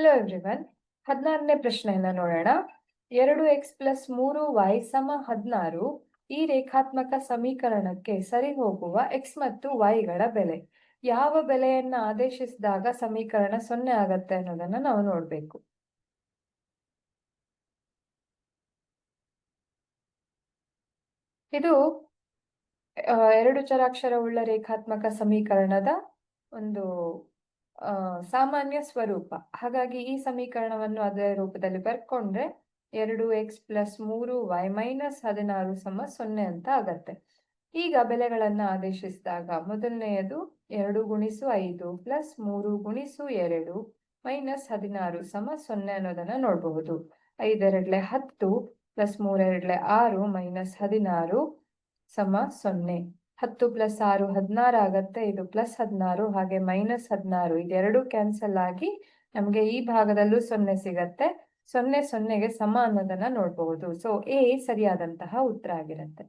Hello everyone ಹದಿನಾರನೇ ಪ್ರಶ್ನೆಯನ್ನ ನೋಡೋಣ. ಎರಡು ಎಕ್ಸ್ ಪ್ಲಸ್ ಮೂರು ವೈ ಸಮ ಹದಿನಾರು ಈ ರೇಖಾತ್ಮಕ ಸಮೀಕರಣಕ್ಕೆ ಸರಿ ಹೋಗುವ ಎಕ್ಸ್ ಮತ್ತು ವೈಗಳ ಬೆಲೆ. ಯಾವ ಬೆಲೆಯನ್ನ ಆದೇಶಿಸಿದಾಗ ಸಮೀಕರಣ ಸೊನ್ನೆ ಆಗತ್ತೆ ಅನ್ನೋದನ್ನ ನಾವು ನೋಡ್ಬೇಕು. ಇದು ಎರಡು ಚರಾಕ್ಷರವುಳ್ಳ ರೇಖಾತ್ಮಕ ಸಮೀಕರಣದ ಒಂದು ಸಾಮಾನ್ಯ ಸ್ವರೂಪ. ಹಾಗಾಗಿ ಈ ಸಮೀಕರಣವನ್ನು ಅದರ ರೂಪದಲ್ಲಿ ಬರ್ಕೊಂಡ್ರೆ ಎರಡು ಎಕ್ಸ್ ಪ್ಲಸ್ ಮೂರು ವೈ ಮೈನಸ್ ಹದಿನಾರು ಸಮ ಸೊನ್ನೆ ಅಂತ ಆಗತ್ತೆ. ಈಗ ಬೆಲೆಗಳನ್ನು ಆದೇಶಿಸಿದಾಗ ಮೊದಲನೆಯದು ಎರಡು ಗುಣಿಸು ಐದು ಪ್ಲಸ್ ಮೂರು ಗುಣಿಸು ಎರಡು ಮೈನಸ್ ಹದಿನಾರು ಸಮ ಸೊನ್ನೆ ಅನ್ನೋದನ್ನು ನೋಡಬಹುದು. ಐದೆರಡ್ಲೆ ಹತ್ತು ಪ್ಲಸ್ ಮೂರೆರಡ್ಲೆ ಆರು ಮೈನಸ್ ಹದಿನಾರು ಸಮ ಸೊನ್ನೆ. ಹತ್ತು ಪ್ಲಸ್ ಆರು ಹದಿನಾರು ಆಗತ್ತೆ, ಇದು ಪ್ಲಸ್ ಹದಿನಾರು, ಹಾಗೆ ಮೈನಸ್ ಹದಿನಾರು, ಇದೆರಡು ಕ್ಯಾನ್ಸಲ್ ಆಗಿ ನಮಗೆ ಈ ಭಾಗದಲ್ಲೂ ಸೊನ್ನೆ ಸಿಗತ್ತೆ. ಸೊನ್ನೆ ಸೊನ್ನೆಗೆ ಸಮ ಅನ್ನೋದನ್ನ ನೋಡಬಹುದು ಸೊ ಎ ಸರಿಯಾದಂತಹ ಉತ್ತರ ಆಗಿರುತ್ತೆ.